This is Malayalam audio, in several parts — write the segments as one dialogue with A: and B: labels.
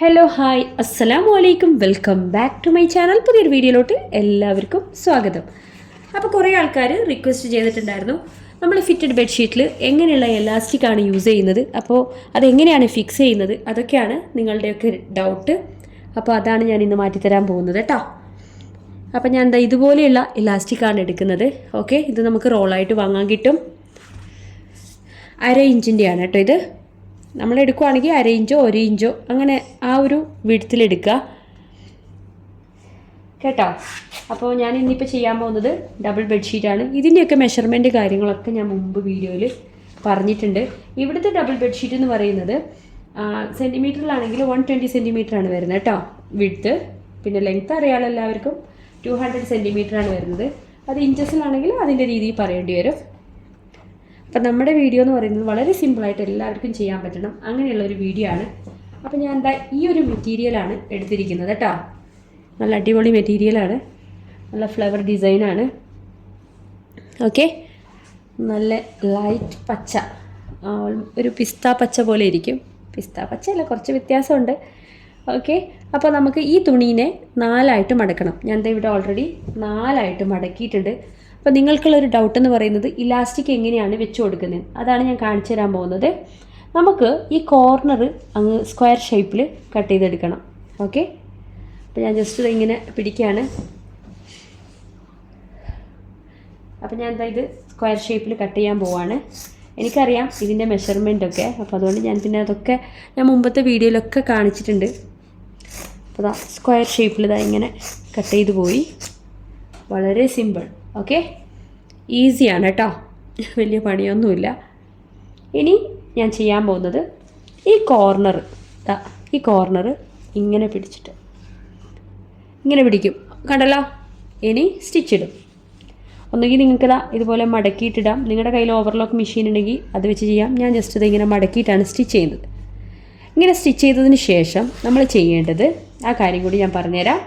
A: ഹലോ ഹായ് അസ്സലാമു അലൈക്കും welcome back to my channel പുതിയൊരു വീഡിയോയിലോട്ട് എല്ലാവർക്കും സ്വാഗതം. അപ്പോൾ കുറേ ആൾക്കാർ റിക്വസ്റ്റ് ചെയ്തിട്ടുണ്ടായിരുന്നു നമ്മൾ ഫിറ്റഡ് ബെഡ്ഷീറ്റിൽ എങ്ങനെയുള്ള എലാസ്റ്റിക് ആണ് യൂസ് ചെയ്യുന്നത് അപ്പോൾ അതെങ്ങനെയാണ് ഫിക്സ് ചെയ്യുന്നത് അതൊക്കെയാണ് നിങ്ങളുടെയൊക്കെ ഡൗട്ട് അപ്പോൾ അതാണ് ഞാൻ ഇന്ന് മാറ്റിത്തരാൻ പോകുന്നത് കേട്ടോ. അപ്പോൾ ഞാൻ എന്താ ഇതുപോലെയുള്ള ഇലാസ്റ്റിക് ആണ് എടുക്കുന്നത്. ഓക്കെ ഇത് നമുക്ക് റോളായിട്ട് വാങ്ങാൻ കിട്ടും. അര ഇഞ്ചിന്റെയാണ് കേട്ടോ ഇത്. നമ്മൾ എടുക്കുവാണെങ്കിൽ അര ഇഞ്ചോ ഒരു ഇഞ്ചോ അങ്ങനെ ആ ഒരു വിടത്തിലെടുക്കുക കേട്ടോ? അപ്പോൾ ഞാൻ ഇന്നിപ്പോൾ ചെയ്യാൻ പോകുന്നത് ഡബിൾ ബെഡ്ഷീറ്റാണ്. ഇതിന്റെയൊക്കെ മെഷർമെന്റ് കാര്യങ്ങളൊക്കെ ഞാൻ മുമ്പ് വീഡിയോയിൽ പറഞ്ഞിട്ടുണ്ട്. ഇവിടുത്തെ ഡബിൾ ബെഡ്ഷീറ്റ് എന്ന് പറയുന്നത് സെന്റിമീറ്ററിലാണെങ്കിൽ വൺ ട്വന്റി സെന്റിമീറ്റർ ആണ് വരുന്നത് കേട്ടോ വിഡ്ത്ത്. പിന്നെ ലെങ്ത്ത് അറിയാമല്ലോ എല്ലാവർക്കും? ടു ഹൺഡ്രഡ് സെന്റിമീറ്റർ ആണ് വരുന്നത്. അത് ഇഞ്ചസിലാണെങ്കിൽ അതിന്റെ രീതിയിൽ പറയേണ്ടി വരും. അപ്പം നമ്മുടെ വീഡിയോ എന്ന് പറയുന്നത് വളരെ സിമ്പിളായിട്ട് എല്ലാവർക്കും ചെയ്യാൻ പറ്റണം. അങ്ങനെയുള്ള ഒരു വീഡിയോ ആണ്. അപ്പം ഞാൻ എന്താ ഈ ഒരു മെറ്റീരിയലാണ് എടുത്തിരിക്കുന്നത് കേട്ടോ നല്ല അടിപൊളി മെറ്റീരിയലാണ് നല്ല ഫ്ലവർ ഡിസൈനാണ് ഓക്കെ നല്ല ലൈറ്റ് പച്ച. ഒരു പിസ്ത പച്ച പോലെ ഇരിക്കും. പിസ്ത പച്ചയല്ല കുറച്ച് വ്യത്യാസമുണ്ട്. ഓക്കെ അപ്പോൾ നമുക്ക് ഈ തുണീനെ നാലായിട്ട് മടക്കണം. ഞാൻ ഇവിടെ ഓൾറെഡി നാലായിട്ട് മടക്കിയിട്ടുണ്ട്. അപ്പോൾ നിങ്ങൾക്കുള്ളൊരു ഡൗട്ട് എന്ന് പറയുന്നത് ഇലാസ്റ്റിക് എങ്ങനെയാണ് വെച്ച് കൊടുക്കുന്നത്? അതാണ് ഞാൻ കാണിച്ചു തരാൻ പോകുന്നത്. നമുക്ക് ഈ കോർണർ അങ്ങ് സ്ക്വയർ ഷേപ്പിൽ കട്ട് ചെയ്തെടുക്കണം. ഓക്കെ അപ്പോൾ ഞാൻ ജസ്റ്റ് ഇങ്ങനെ പിടിക്കുകയാണ് അപ്പോൾ ഞാൻ എന്താ ഇത് സ്ക്വയർ ഷേപ്പിൽ കട്ട് ചെയ്യാൻ പോവാണ്. എനിക്കറിയാം ഇതിന്റെ ഒക്കെ. അപ്പോൾ അതുകൊണ്ട് ഞാൻ പിന്നെ അതൊക്കെ ഞാൻ മുമ്പത്തെ വീഡിയോയിലൊക്കെ കാണിച്ചിട്ടുണ്ട്. അപ്പോൾ ദാ സ്ക്വയർ ഷേപ്പിൽ ഇതാ ഇങ്ങനെ കട്ട് ചെയ്ത് പോയി. വളരെ സിമ്പിൾ ഓക്കെ? ഈസിയാണ് കേട്ടോ. വലിയ പണിയൊന്നുമില്ല. ഇനി ഞാൻ ചെയ്യാൻ പോകുന്നത് ഈ കോർണർ ഈ കോർണർ ഇങ്ങനെ പിടിച്ചിട്ട്. ഇങ്ങനെ പിടിക്കും. കണ്ടല്ലോ? ഇനി സ്റ്റിച്ച് ഇടും. ഒന്നുകിൽ നിങ്ങൾക്കിതാ ഇതുപോലെ മടക്കിയിട്ടിടാം. നിങ്ങളുടെ കയ്യിൽ ഓവർലോക്ക് മെഷീൻ ഉണ്ടെങ്കിൽ അത് വെച്ച് ചെയ്യാം. ഞാൻ ജസ്റ്റ് ഇത് ഇങ്ങനെ മടക്കിയിട്ടാണ് സ്റ്റിച്ച് ചെയ്യുന്നത്. ഇങ്ങനെ സ്റ്റിച്ച് ചെയ്തതിന് ശേഷം നമ്മൾ ചെയ്യേണ്ടത് ആ കാര്യം കൂടി ഞാൻ പറഞ്ഞുതരാം.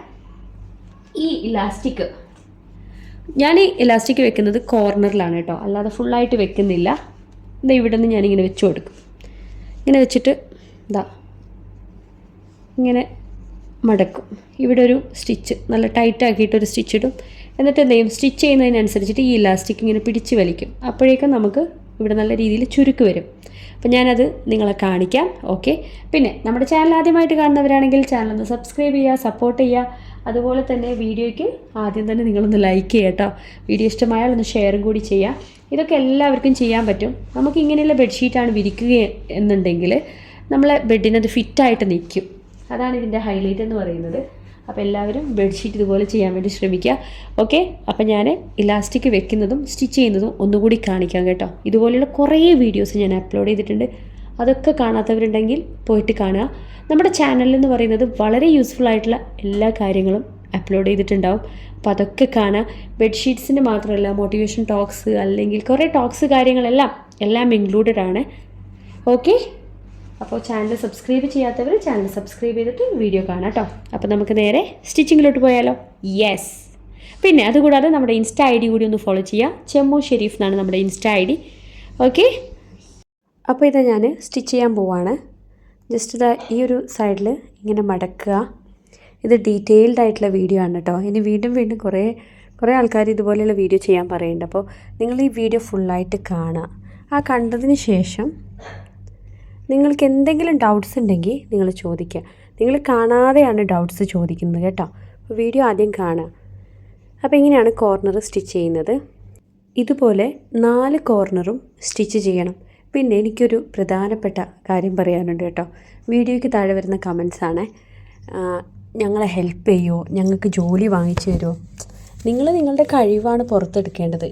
A: ഈ ഇലാസ്റ്റിക് ഞാൻ ഈ ഇലാസ്റ്റിക് വെക്കുന്നത് കോർണറിലാണ് കേട്ടോ. അല്ലാതെ ഫുള്ളായിട്ട് വെക്കുന്നില്ല. ഇതാ ഇവിടെ നിന്ന് ഞാനിങ്ങനെ വെച്ച് കൊടുക്കും. ഇങ്ങനെ വെച്ചിട്ട് ഇതാ ഇങ്ങനെ മടക്കും. ഇവിടെ ഒരു സ്റ്റിച്ച് നല്ല ടൈറ്റ് ആക്കിയിട്ട് ഒരു സ്റ്റിച്ച് ഇടും. എന്നിട്ട് എന്ത് സ്റ്റിച്ച് ചെയ്യുന്നതിനനുസരിച്ചിട്ട് ഈ ഇലാസ്റ്റിക് ഇങ്ങനെ പിടിച്ച് വലിക്കും. അപ്പോഴേക്കും നമുക്ക് ഇവിടെ നല്ല രീതിയിൽ ചുരുക്ക് വരും. അപ്പം ഞാനത് നിങ്ങളെ കാണിക്കാം. ഓക്കെ പിന്നെ നമ്മുടെ ചാനൽ ആദ്യമായിട്ട് കാണുന്നവരാണെങ്കിൽ ചാനൽ ഒന്ന് സബ്സ്ക്രൈബ് ചെയ്യുക സപ്പോർട്ട് ചെയ്യുക. അതുപോലെ തന്നെ വീഡിയോയ്ക്ക് ആദ്യം തന്നെ നിങ്ങളൊന്ന് ലൈക്ക് ചെയ്യുക കേട്ടോ. വീഡിയോ ഇഷ്ടമായാൽ ഒന്ന് ഷെയറും കൂടി ചെയ്യാം ഇതൊക്കെ എല്ലാവർക്കും ചെയ്യാൻ പറ്റും. നമുക്ക് ഇങ്ങനെയുള്ള ബെഡ്ഷീറ്റാണ് വിരിക്കുക എന്നുണ്ടെങ്കിൽ നമ്മളെ ബെഡിനത് ഫിറ്റായിട്ട് നിൽക്കും. അതാണ് ഇതിന്റെ ഹൈലൈറ്റ് എന്ന് പറയുന്നത്. അപ്പോൾ എല്ലാവരും ബെഡ്ഷീറ്റ് ഇതുപോലെ ചെയ്യാൻ വേണ്ടി ശ്രമിക്കുക. ഓക്കെ അപ്പോൾ ഞാൻ ഇലാസ്റ്റിക് വെക്കുന്നതും സ്റ്റിച്ച് ചെയ്യുന്നതും ഒന്നുകൂടി കാണിക്കാം കേട്ടോ. ഇതുപോലെയുള്ള കുറേ വീഡിയോസ് ഞാൻ അപ്ലോഡ് ചെയ്തിട്ടുണ്ട്. അതൊക്കെ കാണാത്തവരുണ്ടെങ്കിൽ പോയിട്ട് കാണുക. നമ്മുടെ ചാനലെന്ന് പറയുന്നത് വളരെ യൂസ്ഫുൾ ആയിട്ടുള്ള എല്ലാ കാര്യങ്ങളും അപ്ലോഡ് ചെയ്തിട്ടുണ്ടാവും. അപ്പോൾ അതൊക്കെ കാണാം ബെഡ്ഷീറ്റ്സിന്റെ മാത്രമല്ല മോട്ടിവേഷൻ ടോക്സ് അല്ലെങ്കിൽ കുറേ ടോക്സ് കാര്യങ്ങളെല്ലാം എല്ലാം ഇൻക്ലൂഡഡ് ആണ്. ഓക്കെ അപ്പോൾ ചാനൽ സബ്സ്ക്രൈബ് ചെയ്യാത്തവർ ചാനൽ സബ്സ്ക്രൈബ് ചെയ്തിട്ട് വീഡിയോ കാണാം കേട്ടോ അപ്പോൾ നമുക്ക് നേരെ സ്റ്റിച്ചിങ്ങിലോട്ട് പോയാലോ? യെസ് പിന്നെ അതുകൂടാതെ നമ്മുടെ ഇൻസ്റ്റ ഐ ഡി കൂടി ഒന്ന് ഫോളോ ചെയ്യുക. ചെമ്മു ഷെരീഫ് എന്നാണ് നമ്മുടെ ഇൻസ്റ്റ ഐ ഡി. ഓക്കെ അപ്പോൾ ഇത് ഞാൻ സ്റ്റിച്ച് ചെയ്യാൻ പോവാണ്. ജസ്റ്റ് ഇതാ ഈ ഒരു സൈഡിൽ ഇങ്ങനെ മടക്കുക. ഇത് ഡീറ്റെയിൽഡ് ആയിട്ടുള്ള വീഡിയോ ആണ് കേട്ടോ ഇനി വീണ്ടും വീണ്ടും കുറേ കുറേ ആൾക്കാർ ഇതുപോലെയുള്ള വീഡിയോ ചെയ്യാൻ പറയുന്നുണ്ട്. അപ്പോൾ നിങ്ങൾ ഈ വീഡിയോ ഫുള്ളായിട്ട് കാണുക. ആ കണ്ടതിന് ശേഷം നിങ്ങൾക്ക് എന്തെങ്കിലും ഡൗട്ട്സ് ഉണ്ടെങ്കിൽ നിങ്ങൾ ചോദിക്കുക. നിങ്ങൾ കാണാതെയാണ് ഡൗട്ട്സ് ചോദിക്കുന്നത് കേട്ടോ. അപ്പോൾ വീഡിയോ ആദ്യം കാണുക. അപ്പോൾ ഇങ്ങനെയാണ് കോർണർ സ്റ്റിച്ച് ചെയ്യുന്നത്. ഇതുപോലെ നാല് കോർണറും സ്റ്റിച്ച് ചെയ്യണം. പിന്നെ എനിക്കൊരു പ്രധാനപ്പെട്ട കാര്യം പറയാനുണ്ട് കേട്ടോ. വീഡിയോയ്ക്ക് താഴെ വരുന്ന കമൻസാണ് ഞങ്ങളെ ഹെൽപ്പ് ചെയ്യുമോ ഞങ്ങൾക്ക് ജോലി വാങ്ങിച്ചു തരുമോ നിങ്ങൾ നിങ്ങളുടെ കഴിവാണ് പുറത്തെടുക്കേണ്ടത്.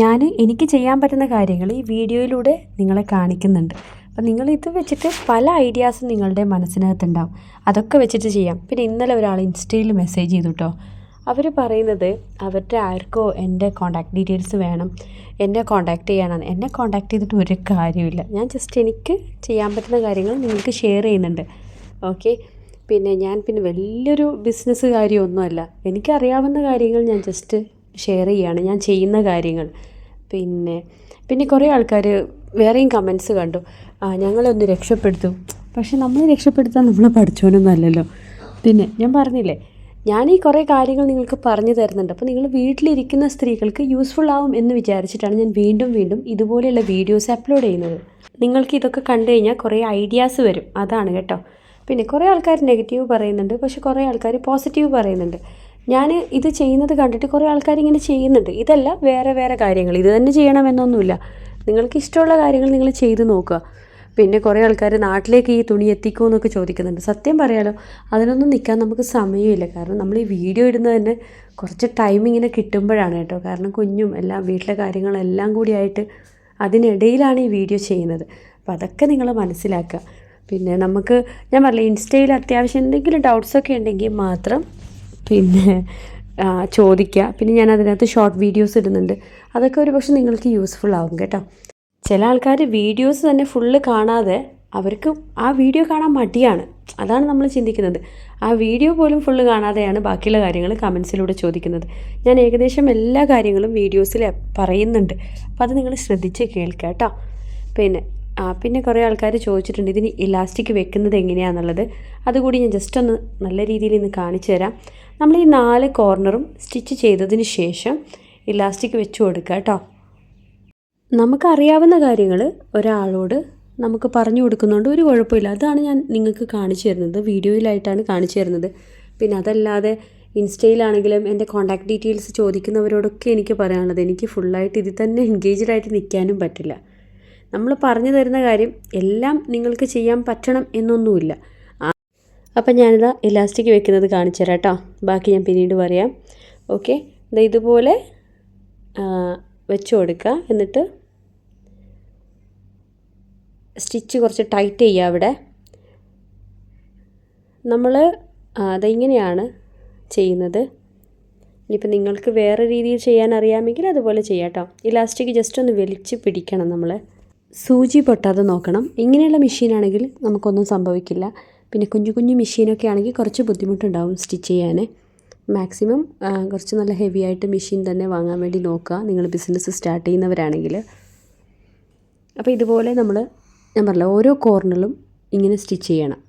A: ഞാൻ എനിക്ക് ചെയ്യാൻ പറ്റുന്ന കാര്യങ്ങൾ ഈ വീഡിയോയിലൂടെ നിങ്ങളെ കാണിക്കുന്നുണ്ട്. അപ്പം നിങ്ങൾ ഇത് വെച്ചിട്ട് പല ഐഡിയാസും നിങ്ങളുടെ മനസ്സിനകത്തുണ്ടാവും. അതൊക്കെ വെച്ചിട്ട് ചെയ്യാം. പിന്നെ ഇന്നലെ ഒരാൾ ഇൻസ്റ്റയിൽ മെസ്സേജ് ചെയ്തു കേട്ടോ. അവർ പറയുന്നത് അവരുടെ ആർക്കോ എന്റെ കോണ്ടാക്ട് ഡീറ്റെയിൽസ് വേണം. എന്നെ കോണ്ടാക്ട് ചെയ്യാനാണ്. എന്നെ കോണ്ടാക്ട് ചെയ്തിട്ട് ഒരു കാര്യമില്ല ഞാൻ ജസ്റ്റ് എനിക്ക് ചെയ്യാൻ പറ്റുന്ന കാര്യങ്ങൾ നിങ്ങൾക്ക് ഷെയർ ചെയ്യുന്നുണ്ട്. ഓക്കെ പിന്നെ ഞാൻ പിന്നെ വലിയൊരു ബിസിനസ് കാര്യമൊന്നുമല്ല. എനിക്കറിയാവുന്ന കാര്യങ്ങൾ ഞാൻ ജസ്റ്റ് ഷെയർ ചെയ്യുകയാണ് ഞാൻ ചെയ്യുന്ന കാര്യങ്ങൾ. പിന്നെ പിന്നെ കുറേ ആൾക്കാർ വേറെയും കമൻസ് കണ്ടു. ആ ഞങ്ങളൊന്ന് രക്ഷപ്പെടുത്തും. പക്ഷെ നമ്മൾ രക്ഷപ്പെടുത്താൻ നമ്മൾ പഠിച്ചോനൊന്നും അല്ലല്ലോ. പിന്നെ ഞാൻ പറഞ്ഞില്ലേ ഞാൻ ഈ കുറേ കാര്യങ്ങൾ നിങ്ങൾക്ക് പറഞ്ഞു തരുന്നുണ്ട്. അപ്പോൾ നിങ്ങൾ വീട്ടിലിരിക്കുന്ന സ്ത്രീകൾക്ക് യൂസ്ഫുൾ ആവും എന്ന് വിചാരിച്ചിട്ടാണ് ഞാൻ വീണ്ടും വീണ്ടും ഇതുപോലെയുള്ള വീഡിയോസ് അപ്ലോഡ് ചെയ്യുന്നത്. നിങ്ങൾക്ക് ഇതൊക്കെ കണ്ടു കഴിഞ്ഞാൽ കുറേ ഐഡിയാസ് വരും. അതാണ് കേട്ടോ. പിന്നെ കുറേ ആൾക്കാർ നെഗറ്റീവ് പറയുന്നുണ്ട്. പക്ഷെ കുറേ ആൾക്കാർ പോസിറ്റീവ് പറയുന്നുണ്ട്. ഞാൻ ഇത് ചെയ്യുന്നത് കണ്ടിട്ട് കുറേ ആൾക്കാർ ഇങ്ങനെ ചെയ്യുന്നുണ്ട്. ഇതല്ല വേറെ വേറെ കാര്യങ്ങൾ. ഇത് തന്നെ ചെയ്യണമെന്നൊന്നുമില്ല. നിങ്ങൾക്ക് ഇഷ്ടമുള്ള കാര്യങ്ങൾ നിങ്ങൾ ചെയ്ത് നോക്കുക. പിന്നെ കുറേ ആൾക്കാർ നാട്ടിലേക്ക് ഈ തുണി എത്തിക്കുമോ എന്നൊക്കെ ചോദിക്കുന്നുണ്ട്. സത്യം പറയാലോ അതിനൊന്നും നിൽക്കാൻ നമുക്ക് സമയമില്ല. കാരണം നമ്മൾ ഈ വീഡിയോ ഇടുന്നത് തന്നെ കുറച്ച് ടൈം ഇങ്ങനെ കിട്ടുമ്പോഴാണ് കേട്ടോ. കാരണം കുഞ്ഞും എല്ലാം വീട്ടിലെ കാര്യങ്ങളെല്ലാം കൂടിയായിട്ട് അതിനിടയിലാണ് ഈ വീഡിയോ ചെയ്യുന്നത്. അപ്പോൾ അതൊക്കെ നിങ്ങൾ മനസ്സിലാക്കുക. പിന്നെ നമുക്ക് ഞാൻ പറഞ്ഞില്ല ഇൻസ്റ്റയിൽ അത്യാവശ്യം എന്തെങ്കിലും ഡൗട്ട്സൊക്കെ ഉണ്ടെങ്കിൽ മാത്രം പിന്നെ ചോദിക്കുക. പിന്നെ ഞാൻ അതിനകത്ത് ഷോർട്ട് വീഡിയോസ് ഇടുന്നുണ്ട്. അതൊക്കെ ഒരു പക്ഷേ നിങ്ങൾക്ക് യൂസ്ഫുൾ ആവും കേട്ടോ. ചില ആൾക്കാർ വീഡിയോസ് തന്നെ ഫുള്ള് കാണാതെ അവർക്ക് ആ വീഡിയോ കാണാൻ മടിയാണ്. അതാണ് നമ്മൾ ചിന്തിക്കുന്നത്. ആ വീഡിയോ പോലും ഫുള്ള് കാണാതെയാണ് ബാക്കിയുള്ള കാര്യങ്ങൾ കമൻസിലൂടെ ചോദിക്കുന്നത്. ഞാൻ ഏകദേശം എല്ലാ കാര്യങ്ങളും വീഡിയോസിൽ പറയുന്നുണ്ട്. അപ്പോൾ അത് നിങ്ങൾ ശ്രദ്ധിച്ച് കേൾക്കുക കേട്ടോ പിന്നെ പിന്നെ കുറേ ആൾക്കാർ ചോദിച്ചിട്ടുണ്ട് ഇതിന് ഇലാസ്റ്റിക് വെക്കുന്നത് എങ്ങനെയാണെന്നുള്ളത് അതുകൂടി ഞാൻ ജസ്റ്റ് ഒന്ന് നല്ല രീതിയിൽ ഇന്ന് കാണിച്ചു തരാം. നമ്മൾ ഈ നാല് കോർണറും സ്റ്റിച്ച് ചെയ്തതിന് ശേഷം ഇലാസ്റ്റിക് വെച്ച് കൊടുക്കുക കേട്ടോ നമുക്കറിയാവുന്ന കാര്യങ്ങൾ ഒരാളോട് നമുക്ക് പറഞ്ഞു കൊടുക്കുന്നതുകൊണ്ട് ഒരു കുഴപ്പമില്ല. അതാണ് ഞാൻ നിങ്ങൾക്ക് കാണിച്ചു തരുന്നത്. വീഡിയോയിലായിട്ടാണ് കാണിച്ചു തരുന്നത്. പിന്നെ അതല്ലാതെ ഇൻസ്റ്റയിലാണെങ്കിലും എന്റെ കോൺടാക്ട് ഡീറ്റെയിൽസ് ചോദിക്കുന്നവരോടൊക്കെ എനിക്ക് പറയാനുള്ളത്. എനിക്ക് ഫുള്ളായിട്ട് ഇതിൽ തന്നെ എൻഗേജ്ഡ് ആയിട്ട് നിൽക്കാനും പറ്റില്ല. നമ്മൾ പറഞ്ഞു തരുന്ന കാര്യം എല്ലാം നിങ്ങൾക്ക് ചെയ്യാൻ പറ്റണം എന്നൊന്നുമില്ല. അപ്പം ഞാനിതാ ഇലാസ്റ്റിക് വെക്കുന്നത് കാണിച്ചു തരാം കേട്ടോ. ബാക്കി ഞാൻ പിന്നീട് പറയാം. ഓക്കെ? ഇതുപോലെ വെച്ച് കൊടുക്കുക. എന്നിട്ട് സ്റ്റിച്ച് കുറച്ച് ടൈറ്റ് ചെയ്യുക അവിടെ. നമ്മൾ അതിങ്ങനെയാണ് ചെയ്യുന്നത്. ഇനിയിപ്പോൾ നിങ്ങൾക്ക് വേറെ രീതിയിൽ ചെയ്യാൻ അറിയാമെങ്കിൽ അതുപോലെ ചെയ്യാം കേട്ടോ. ഇലാസ്റ്റിക് ജസ്റ്റ് ഒന്ന് വലിച്ച് പിടിക്കണം നമ്മൾ സൂചി പൊട്ടാതെ നോക്കണം. ഇങ്ങനെയുള്ള മെഷീനാണെങ്കിൽ നമുക്കൊന്നും സംഭവിക്കില്ല. പിന്നെ കുഞ്ഞു കുഞ്ഞു മെഷീനൊക്കെ ആണെങ്കിൽ കുറച്ച് ബുദ്ധിമുട്ടുണ്ടാവും സ്റ്റിച്ച് ചെയ്യാൻ മാക്സിമം കുറച്ച് നല്ല ഹെവി ആയിട്ട് മെഷീൻ തന്നെ വാങ്ങാൻ വേണ്ടി നോക്കുക. നിങ്ങൾ ബിസിനസ് സ്റ്റാർട്ട് ചെയ്യുന്നവരാണെങ്കിൽ. അപ്പോൾ ഇതുപോലെ നമ്മൾ ഞാൻ പറഞ്ഞില്ല ഓരോ കോർണറിലും ഇങ്ങനെ സ്റ്റിച്ച് ചെയ്യണം.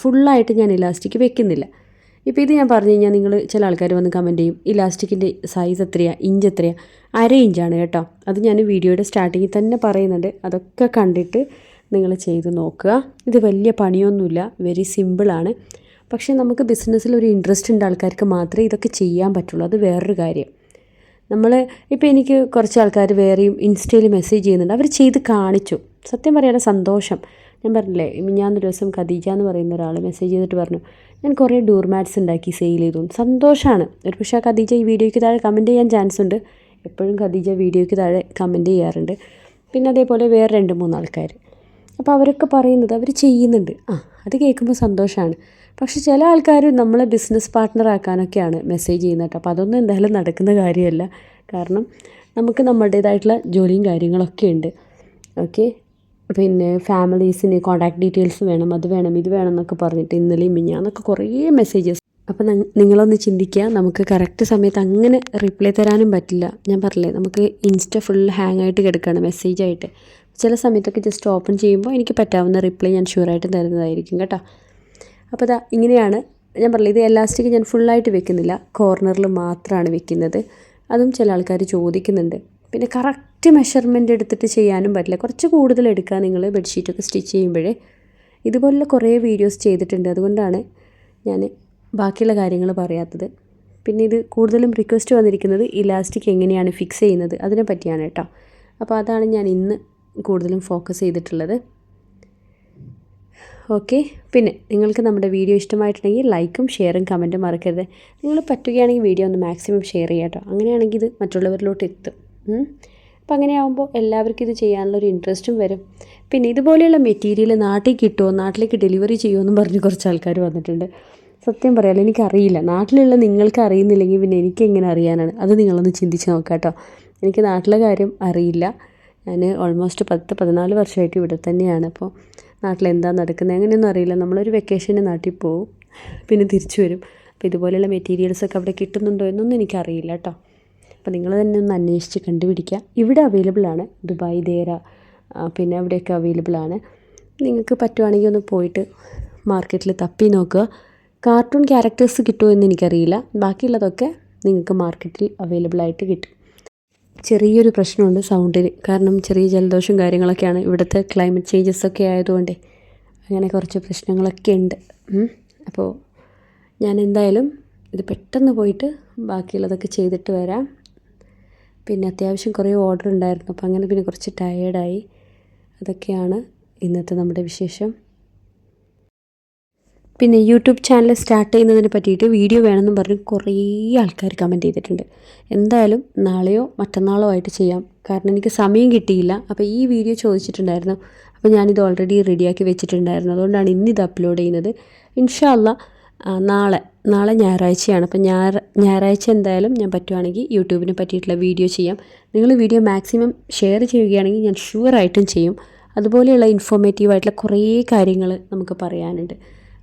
A: ഫുള്ളായിട്ട് ഞാൻ ഇലാസ്റ്റിക് വെക്കുന്നില്ല. ഇപ്പോൾ ഇത് ഞാൻ പറഞ്ഞു കഴിഞ്ഞാൽ നിങ്ങൾ ചില ആൾക്കാർ വന്ന് കമന്റ് ചെയ്യും ഇലാസ്റ്റിക്കിന്റെ സൈസ് എത്രയാണ് ഇഞ്ച് എത്രയാണ് അര ഇഞ്ചാണ് കേട്ടോ. അത് ഞാൻ വീഡിയോയുടെ സ്റ്റാർട്ടിങ്ങിൽ തന്നെ പറയുന്നുണ്ട്. അതൊക്കെ കണ്ടിട്ട് നിങ്ങൾ ചെയ്ത് നോക്കുക. ഇത് വലിയ പണിയൊന്നുമില്ല. വെരി സിമ്പിളാണ് പക്ഷേ നമുക്ക് ബിസിനസ്സിൽ ഒരു ഇൻട്രസ്റ്റ് ഉണ്ട് ആൾക്കാർക്ക് മാത്രമേ ഇതൊക്കെ ചെയ്യാൻ പറ്റുള്ളൂ. അത് വേറൊരു കാര്യം. നമ്മൾ ഇപ്പോൾ എനിക്ക് കുറച്ച് ആൾക്കാർ വേറെയും ഇൻസ്റ്റയിൽ മെസ്സേജ് ചെയ്യുന്നുണ്ട്. അവർ ചെയ്ത് കാണിച്ചു. സത്യം പറയാനുള്ള സന്തോഷം. ഞാൻ പറഞ്ഞില്ലേ ഞാനൊരു ദിവസം ഖദീജ എന്ന് പറയുന്ന ഒരാൾ മെസ്സേജ് ചെയ്തിട്ട് പറഞ്ഞു ഞാൻ കുറേ ഡൂർമാറ്റ്സ് ഉണ്ടാക്കി സെയിൽ ചെയ്തു. സന്തോഷമാണ് ഒരു പക്ഷേ ആ ഖദീജ ഈ വീഡിയോയ്ക്ക് താഴെ കമന്റ് ചെയ്യാൻ ചാൻസ് ഉണ്ട്. എപ്പോഴും ഖദീജ വീഡിയോയ്ക്ക് താഴെ കമന്റ് ചെയ്യാറുണ്ട്. പിന്നെ അതേപോലെ വേറെ രണ്ട് മൂന്ന് ആൾക്കാർ അപ്പോൾ അവരൊക്കെ പറയുന്നത് അവർ ചെയ്യുന്നുണ്ട്. ആ അത് കേൾക്കുമ്പോൾ സന്തോഷമാണ് പക്ഷെ ചില ആൾക്കാർ നമ്മളെ ബിസിനസ് പാർട്ട്ണർ ആക്കാനൊക്കെയാണ് മെസ്സേജ് ചെയ്യുന്നത് കേട്ടോ. അപ്പോൾ അതൊന്നും എന്തായാലും നടക്കുന്ന കാര്യമല്ല. കാരണം നമുക്ക് നമ്മുടേതായിട്ടുള്ള ജോലിയും കാര്യങ്ങളൊക്കെ ഉണ്ട്. ഓക്കെ പിന്നെ ഫാമിലീസിന് കോൺടാക്ട് ഡീറ്റെയിൽസ് വേണം അത് വേണം ഇത് വേണം എന്നൊക്കെ പറഞ്ഞിട്ട് ഇന്നലെയും മിഞ്ഞാന്നൊക്കെ കുറേ മെസ്സേജസ് അപ്പോൾ ന- നിങ്ങളൊന്ന് ചിന്തിക്കുക. നമുക്ക് കറക്റ്റ് സമയത്ത് അങ്ങനെ റിപ്ലൈ തരാനും പറ്റില്ല. ഞാൻ പറഞ്ഞില്ലേ നമുക്ക് ഇൻസ്റ്റ ഫുൾ ഹാങ് ആയിട്ട് കിടക്കുകയാണ് മെസ്സേജായിട്ട് ചില സമയത്തൊക്കെ ജസ്റ്റ് ഓപ്പൺ ചെയ്യുമ്പോൾ എനിക്ക് പറ്റാവുന്ന റിപ്ലൈ ഞാൻ ഷുവറായിട്ട് തരുന്നതായിരിക്കും കേട്ടോ. അപ്പോൾ ഇതാ ഇങ്ങനെയാണ് ഞാൻ പറഞ്ഞില്ല ഇത് എലാസ്റ്റിക് ഞാൻ ഫുള്ളായിട്ട് വെക്കുന്നില്ല. കോർണറിൽ മാത്രമാണ് വെക്കുന്നത്. അതും ചില ആൾക്കാർ ചോദിക്കുന്നുണ്ട്. പിന്നെ കറക്റ്റ് മെഷർമെന്റ് എടുത്തിട്ട് ചെയ്യാനും പറ്റില്ല. കുറച്ച് കൂടുതൽ എടുക്കുക നിങ്ങൾ ബെഡ്ഷീറ്റൊക്കെ സ്റ്റിച്ച് ചെയ്യുമ്പോഴേ. ഇതുപോലുള്ള കുറേ വീഡിയോസ് ചെയ്തിട്ടുണ്ട്. അതുകൊണ്ടാണ് ഞാൻ ബാക്കിയുള്ള കാര്യങ്ങൾ പറയാത്തത്. പിന്നെ ഇത് കൂടുതലും റിക്വസ്റ്റ് വന്നിരിക്കുന്നത് ഇലാസ്റ്റിക് എങ്ങനെയാണ് ഫിക്സ് ചെയ്യുന്നത് അതിനെ പറ്റിയാണ് കേട്ടോ. അപ്പോൾ അതാണ് ഞാൻ ഇന്ന് കൂടുതലും ഫോക്കസ് ചെയ്തിട്ടുള്ളത്. ഓക്കെ പിന്നെ നിങ്ങൾക്ക് നമ്മുടെ വീഡിയോ ഇഷ്ടമായിട്ടുണ്ടെങ്കിൽ ലൈക്കും ഷെയറും കമന്റും മറക്കരുത്. നിങ്ങൾ പറ്റുകയാണെങ്കിൽ വീഡിയോ ഒന്ന് മാക്സിമം ഷെയർ ചെയ്യാം കേട്ടോ. അങ്ങനെയാണെങ്കിൽ ഇത് മറ്റുള്ളവരിലോട്ട് എത്തും. അപ്പോൾ അങ്ങനെ ആകുമ്പോൾ എല്ലാവർക്കും ഇത് ചെയ്യാനുള്ളൊരു ഇൻട്രസ്റ്റും വരും. പിന്നെ ഇതുപോലെയുള്ള മെറ്റീരിയൽ നാട്ടിൽ കിട്ടുമോ? നാട്ടിലേക്ക് ഡെലിവറി ചെയ്യുമോ എന്നും പറഞ്ഞ് കുറച്ച് ആൾക്കാർ വന്നിട്ടുണ്ട്. സത്യം പറയാലോ എനിക്കറിയില്ല. നാട്ടിലുള്ള നിങ്ങൾക്ക് അറിയുന്നില്ലെങ്കിൽ പിന്നെ എനിക്ക് എങ്ങനെ അറിയാനാണ്? അത് നിങ്ങളൊന്ന് ചിന്തിച്ച് നോക്കാം കേട്ടോ. എനിക്ക് നാട്ടിലെ കാര്യം അറിയില്ല. ഞാൻ ഓൾമോസ്റ്റ് പത്ത് പതിനാല് വർഷമായിട്ട് ഇവിടെ തന്നെയാണ്. അപ്പോൾ നാട്ടിലെന്താ നടക്കുന്നത്? അങ്ങനെയൊന്നും അറിയില്ല. നമ്മളൊരു വെക്കേഷന് നാട്ടിൽ പോവും. പിന്നെ തിരിച്ചു വരും. അപ്പോൾ ഇതുപോലെയുള്ള മെറ്റീരിയൽസൊക്കെ അവിടെ കിട്ടുന്നുണ്ടോ എന്നൊന്നും എനിക്കറിയില്ല കേട്ടോ. അപ്പോൾ നിങ്ങൾ തന്നെ ഒന്ന് അന്വേഷിച്ച് കണ്ടുപിടിക്കുക. ഇവിടെ അവൈലബിൾ ആണ്. ദുബായ് ദേര പിന്നെ അവിടെയൊക്കെ അവൈലബിൾ ആണ്. നിങ്ങൾക്ക് പറ്റുവാണെങ്കിൽ ഒന്ന് പോയിട്ട് മാർക്കറ്റിൽ തപ്പി നോക്കുക. കാർട്ടൂൺ ക്യാരക്ടേഴ്സ് കിട്ടുമോ എന്ന് എനിക്കറിയില്ല. ബാക്കിയുള്ളതൊക്കെ നിങ്ങൾക്ക് മാർക്കറ്റിൽ അവൈലബിൾ ആയിട്ട് കിട്ടും. ചെറിയൊരു പ്രശ്നമുണ്ട് സൗണ്ടിന് കാരണം ചെറിയ ജലദോഷവും കാര്യങ്ങളൊക്കെയാണ് ഇവിടുത്തെ ക്ലൈമറ്റ് ചേഞ്ചസ് ഒക്കെ ആയതുകൊണ്ടേ. അങ്ങനെ കുറച്ച് പ്രശ്നങ്ങളൊക്കെ ഉണ്ട്. അപ്പോൾ ഞാൻ എന്തായാലും ഇത് പെട്ടെന്ന് പോയിട്ട് ബാക്കിയുള്ളതൊക്കെ ചെയ്തിട്ട് വരാം. പിന്നെ അത്യാവശ്യം കുറേ ഓർഡർ ഉണ്ടായിരുന്നു. അപ്പോൾ അങ്ങനെ പിന്നെ കുറച്ച് ടയേർഡായി അതൊക്കെയാണ് ഇന്നത്തെ നമ്മുടെ വിശേഷം. പിന്നെ യൂട്യൂബ് ചാനൽ സ്റ്റാർട്ട് ചെയ്യുന്നതിനെ പറ്റിയിട്ട് വീഡിയോ വേണമെന്നും പറഞ്ഞ് കുറേ ആൾക്കാർ കമന്റ് ചെയ്തിട്ടുണ്ട്. എന്തായാലും നാളെയോ മറ്റന്നാളോ ആയിട്ട് ചെയ്യാം. കാരണം എനിക്ക് സമയം കിട്ടിയില്ല. അപ്പോൾ ഈ വീഡിയോ ചോദിച്ചിട്ടുണ്ടായിരുന്നു. അപ്പോൾ ഞാനിത് ഓൾറെഡി റെഡിയാക്കി വെച്ചിട്ടുണ്ടായിരുന്നു. അതുകൊണ്ടാണ് ഇന്നിത് അപ്ലോഡ് ചെയ്യുന്നത്. ഇൻഷാല്ല നാളെ നാളെ ഞായറാഴ്ചയാണ്. അപ്പോൾ ഞായർ ഞായറാഴ്ച എന്തായാലും ഞാൻ പറ്റുവാണെങ്കിൽ യൂട്യൂബിനെ പറ്റിയിട്ടുള്ള വീഡിയോ ചെയ്യാം. നിങ്ങൾ വീഡിയോ മാക്സിമം ഷെയർ ചെയ്യുകയാണെങ്കിൽ ഞാൻ ഷുവറായിട്ടും ചെയ്യും. അതുപോലെയുള്ള ഇൻഫോർമേറ്റീവ് ആയിട്ടുള്ള കുറേ കാര്യങ്ങൾ നമുക്ക് പറയാനുണ്ട്.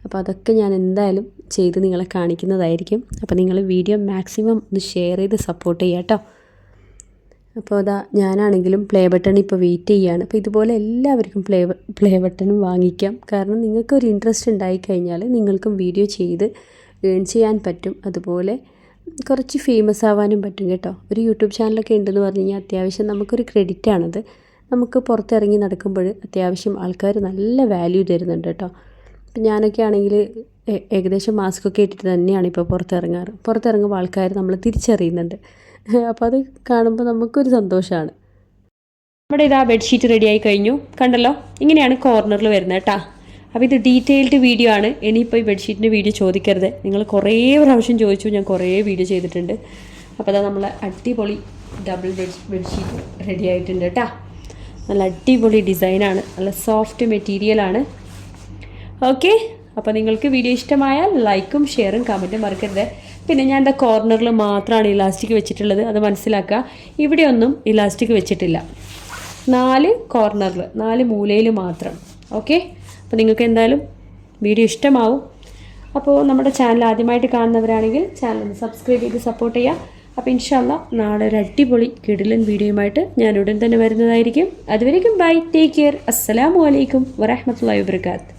A: അപ്പോൾ അതൊക്കെ ഞാൻ എന്തായാലും ചെയ്ത് നിങ്ങളെ കാണിക്കുന്നതായിരിക്കും. അപ്പോൾ നിങ്ങൾ വീഡിയോ മാക്സിമം ഒന്ന് ഷെയർ ചെയ്ത് സപ്പോർട്ട് ചെയ്യുക കേട്ടോ. അപ്പോൾ അതാ ഞാനാണെങ്കിലും പ്ലേ ബട്ടൺ ഇപ്പോൾ വെയിറ്റ് ചെയ്യുകയാണ്. അപ്പോൾ ഇതുപോലെ എല്ലാവർക്കും പ്ലേ പ്ലേ ബട്ടണും വാങ്ങിക്കാം. കാരണം നിങ്ങൾക്ക് ഒരു ഇൻട്രസ്റ്റ് ഉണ്ടായിക്കഴിഞ്ഞാൽ നിങ്ങൾക്കും വീഡിയോ ചെയ്ത് ഏൺ ചെയ്യാൻ പറ്റും. അതുപോലെ കുറച്ച് ഫേമസ് ആവാനും പറ്റും കേട്ടോ. ഒരു യൂട്യൂബ് ചാനലൊക്കെ ഉണ്ടെന്ന് പറഞ്ഞു കഴിഞ്ഞാൽ അത്യാവശ്യം നമുക്കൊരു ക്രെഡിറ്റാണത്. നമുക്ക് പുറത്തിറങ്ങി നടക്കുമ്പോൾ അത്യാവശ്യം ആൾക്കാർ നല്ല വാല്യൂ തരുന്നുണ്ട് കേട്ടോ. ഞാനൊക്കെ ആണെങ്കിൽ ഏകദേശം മാസ്ക് ഒക്കെ ഇട്ടിട്ട് തന്നെയാണ് ഇപ്പോൾ പുറത്തിറങ്ങാറ്. പുറത്തിറങ്ങുമ്പോൾ ആൾക്കാർ നമ്മൾ തിരിച്ചറിയുന്നുണ്ട്. അപ്പോൾ അത് കാണുമ്പോൾ നമുക്കൊരു സന്തോഷമാണ്. നമ്മുടെ ഇതാ ബെഡ്ഷീറ്റ് റെഡി ആയി കഴിഞ്ഞു. കണ്ടല്ലോ? ഇങ്ങനെയാണ് കോർണറിൽ വരുന്നത് കേട്ടാ. അപ്പോൾ ഇത് ഡീറ്റെയിൽഡ് വീഡിയോ ആണ്. ഇനിയിപ്പോൾ ഈ ബെഡ്ഷീറ്റിന്റെ വീഡിയോ ചോദിക്കരുത്. നിങ്ങൾ കുറേ പ്രാവശ്യം ചോദിച്ചു ഞാൻ കുറേ വീഡിയോ ചെയ്തിട്ടുണ്ട്. അപ്പോൾ അതാ നമ്മൾ അടിപൊളി ഡബിൾ ബെഡ് ബെഡ്ഷീറ്റ് റെഡി ആയിട്ടുണ്ട് കേട്ടാ. നല്ല അടിപൊളി ഡിസൈനാണ് നല്ല സോഫ്റ്റ് മെറ്റീരിയലാണ് ഓക്കെ അപ്പോൾ നിങ്ങൾക്ക് വീഡിയോ ഇഷ്ടമായാൽ ലൈക്കും ഷെയറും കമന്റും മറക്കരുത്. പിന്നെ ഞാൻ എന്റെ കോർണറിൽ മാത്രമാണ് ഇലാസ്റ്റിക് വെച്ചിട്ടുള്ളത്. അത് മനസ്സിലാക്കുക ഇവിടെയൊന്നും ഇലാസ്റ്റിക് വെച്ചിട്ടില്ല. നാല് കോർണറിൽ നാല് മൂലയിൽ മാത്രം. ഓക്കെ അപ്പോൾ നിങ്ങൾക്ക് എന്തായാലും വീഡിയോ ഇഷ്ടമാവും. അപ്പോൾ നമ്മുടെ ചാനൽ ആദ്യമായിട്ട് കാണുന്നവരാണെങ്കിൽ ചാനൽ ഒന്ന് സബ്സ്ക്രൈബ് ചെയ്ത് സപ്പോർട്ട് ചെയ്യുക അപ്പോൾ ഇൻഷാല്ല നാളെ ഒരു അടിപൊളി കിടിലൻ വീഡിയോയുമായിട്ട് ഞാൻ ഉടൻ തന്നെ വരുന്നതായിരിക്കും. അതുവരേക്കും ബൈ ടേക്ക് കെയർ അസ്സലാമു അലൈക്കും വറഹമത്തല്ലാ വാബർക്കാത്ത്